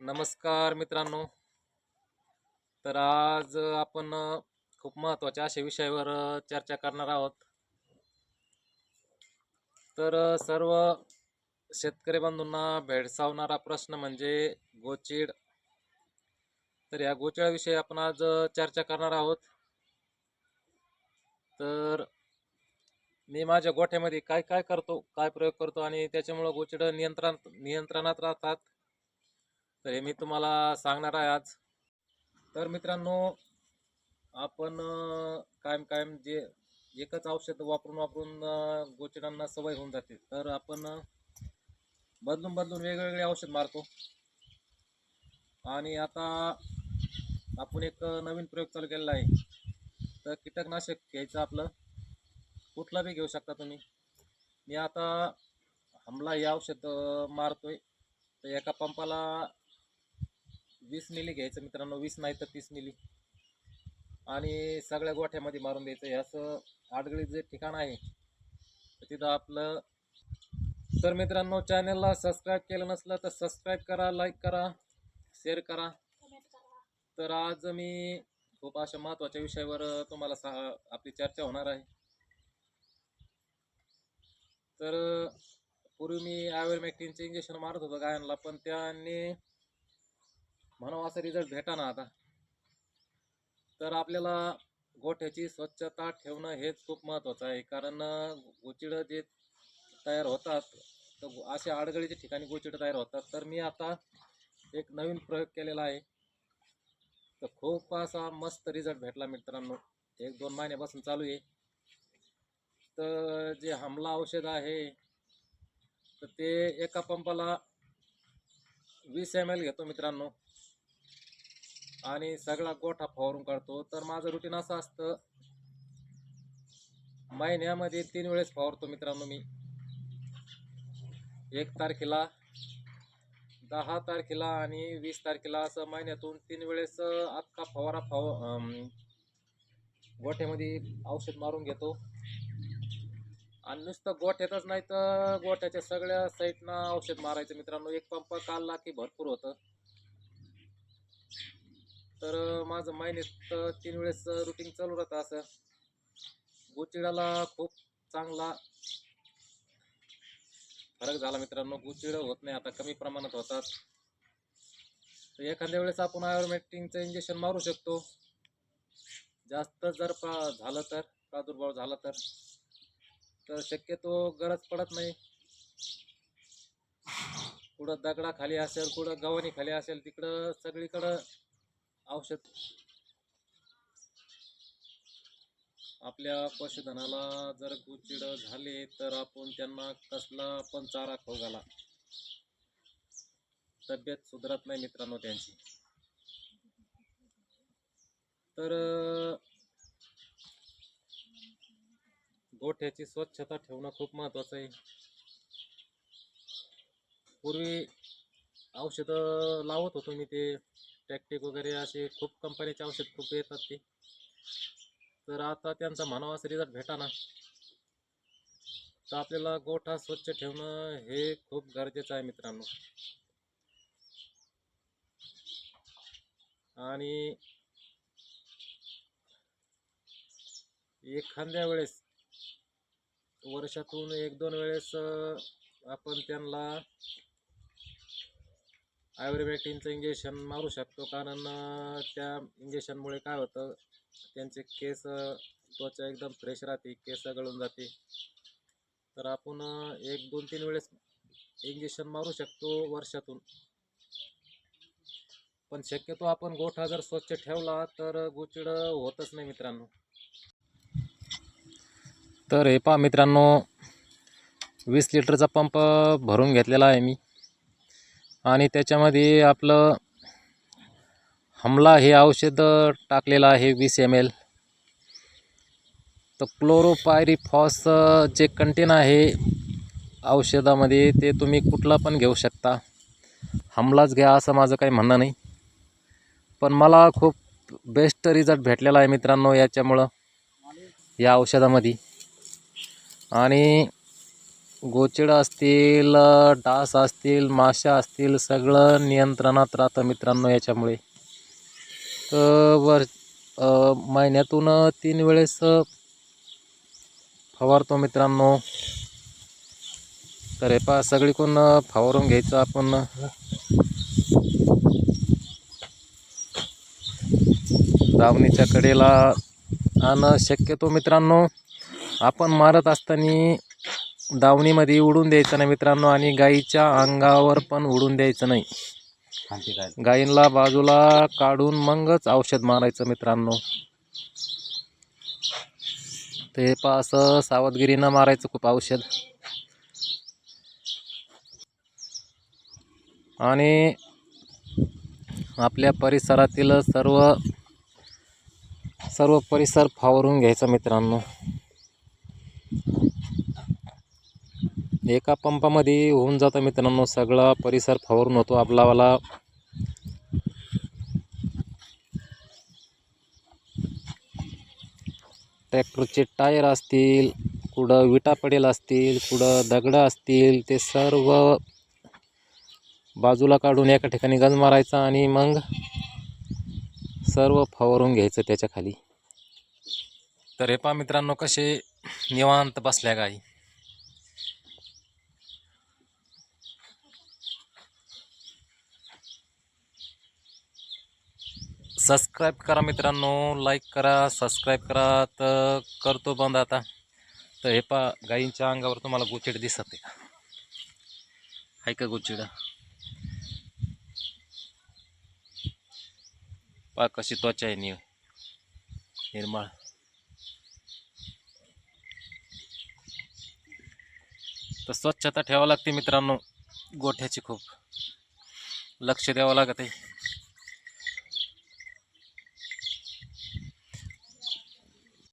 नमस्कार मित्रांनो. तर आज आपण खूप महत्त्वाच्या अशा विषयावर चर्चा करणार आहोत. तर सर्व शेतकरी बंधूंना भेडसावणारा प्रश्न म्हणजे गोचिड. तर या गोचिडाविषयी आपण आज चर्चा करणार आहोत. तर मी माझ्या गोठ्यामध्ये काय काय करतो काय प्रयोग करतो आणि त्याच्यामुळं गोचिड नियंत्रण नियंत्रणात राहतात. तर हे मी तुम्हाला सांगणार आहे आज. तर मित्रांनो आपण कायम कायम जे एकच औषध वापरून वापरून गोचरांना गोचिडांना सवय होऊन जाते. तर आपण बदलून बदलून वेगवेगळे औषध मारतो. आणि आता आपण एक नवीन प्रयोग चालू केलेला आहे. तर कीटकनाशक घ्यायचं आपलं. कुठला बी घेऊ शकता तुम्ही. मी आता हमला हे औषध मारतोय. तर एका पंपाला वीस मिली घ्यायचं मित्रांनो वीस नाही तर तीस मिली. आणि सगळ्या गोठ्यामध्ये मारून द्यायचं. हे असं आडगळीत जे ठिकाण आहे तर तिथं आपलं तर मित्रांनो चॅनलला सबस्क्राईब केलं नसलं तर सबस्क्राईब करा लाईक करा शेअर करा. तर आज मी खूप अशा महत्त्वाच्या विषयावर तुम्हाला सा आपली चर्चा होणार आहे. तर पूर्वी मी आयुर्मॅक्टिनचे इंजेक्शन मारत होतो गायांना पण त्यांनी म्हणावा असा रिझल्ट भेटा ना आता. तर आपल्याला गोठ्याची स्वच्छता ठेवणं हेच खूप महत्त्वाचं आहे. कारण गोचिडं जे तयार होतात तर अशा अडगळीच्या ठिकाणी गोचिडं तयार होतात. तर मी आता एक नवीन प्रयोग केलेला आहे. तर खूप असा मस्त रिझल्ट भेटला मित्रांनो. एक दोन महिन्यापासून चालू आहे. तर जे हमला औषध आहे तर ते एका पंपाला वीस एम एल घेतो मित्रांनो. आणि सगळा गोठा फवारून काढतो. तर माझं रुटीन असं असतं. महिन्यामध्ये तीन वेळेस फवारतो मित्रांनो मी. एक तारखेला दहा तारखेला आणि वीस तारखेला असं महिन्यातून तीन वेळेस अख्खा फवारा फव गोठ्यामध्ये औषध मारून घेतो. आणि नुसतं गोठ्यातच नाही तर गोठ्याच्या सगळ्या साईडनं औषध मारायचं मित्रांनो. एक पंप काढला की भरपूर होतं. तर माझं महिन्यात तीन वेळेस रुटीन चालू राहतं असं. गुचिडाला खूप चांगला फरक झाला मित्रांनो. गुचिड होत नाही आता कमी प्रमाणात होतात. तर एखाद्या वेळेस आपण आयुर्मेटिंगचं इंजेक्शन मारू शकतो. जास्त जर पा झालं तर प्रादुर्भाव झाला तर. तर शक्यतो गरज पडत नाही. कुठं दगडाखाली असेल कुठं गव्हाणी खाली असेल तिकडं सगळीकडं औषध आपल्या पशुधनाला जर गुचिड झाले तर आपण त्यांना कसला पण चारा खाऊ घाला. तब्येत सुधारत नाही मित्रांनो त्यांची. तर गोठ्याची स्वच्छता ठेवणं खूप महत्वाचं आहे. पूर्वी औषधं लावत होतो मी ते. टॅक्टिक वगैरे असे खूप कंपनीचे औषध खूप येतात ते. तर आता त्यांचा म्हणावा असं रिझल्ट भेटाना. तर आपल्याला गोठा स्वच्छ ठेवणं हे खूप गरजेचं आहे मित्रांनो. आणि एखाद्या वेळेस वर्षातून एक दोन वेळेस आपण त्यांना आयुर्वेटिनचं इंजेक्शन मारू शकतो. कारण त्या इंजेक्शनमुळे काय होतं त्यांचे केस त्वचा एकदम फ्रेश राहते केस गळून जाते. तर आपण एक दोन तीन वेळेस इंजेक्शन मारू शकतो वर्षातून. पण शक्यतो आपण गोठा जर स्वच्छ ठेवला तर गोचिड होतच नाही मित्रांनो. तर हे पहा मित्रांनो वीस लिटरचा पंप भरून घेतलेला आहे मी. आणि त्याच्यामध्ये आपलं हमला हे औषध टाकलेलं आहे वीस एम एल तर क्लोरोपायरीफॉस जे कंटेन आहे औषधामध्ये ते तुम्ही कुठला पण घेऊ शकता. हमलाच घ्या असं माझं काही म्हणणं नाही. पण मला खूप बेस्ट रिझल्ट भेटलेला आहे मित्रांनो याच्यामुळं या औषधामध्ये. आणि गोचिडं असतील डास असतील माशा असतील सगळं नियंत्रणात राहतं मित्रांनो याच्यामुळे. तर वर महिन्यातून तीन वेळेस फवारतो मित्रांनो. तर हे पहा सगळीकडून फवारून घ्यायचं आपण. दावणीच्या कडेला आणि शक्यतो मित्रांनो. आपण मारत असताना दावणीमध्ये उडून द्यायचं नाही मित्रांनो आणि गाईच्या अंगावर पण उडून द्यायचं नाही. गायींला बाजूला काढून मगच औषध मारायचं मित्रांनो. ते पा असं सावधगिरीनं मारायचं खूप औषध. आणि आपल्या परिसरातील सर्व सर्व परिसर फावरून घ्यायचा मित्रांनो. एका पंपामध्ये होऊन जाता मित्रांनो. सगळा परिसर फवारून होतो आपलावाला ट्रॅक्टरचे टायर असतील कुठं विटा पडेल असतील कुठं दगडं असतील ते सर्व बाजूला काढून एका ठिकाणी गंज मारायचा आणि मग सर्व फवारून घ्यायचं त्याच्याखाली. तर हे पहा मित्रांनो कसे निवांत बसल्या गाई. सबस्क्राईब करा मित्रांनो लाईक करा सबस्क्राईब करा तर करतो बंद आता. तर हे पा गाईंच्या अंगावर तुम्हाला गोचिड दिसत आहे. का आहे का गोचिड पा कशी त्वचा आहे नि निर्मळ. तर स्वच्छता ठेवावं लागते मित्रांनो गोठ्याची खूप. लक्ष द्यावं लागत आहे.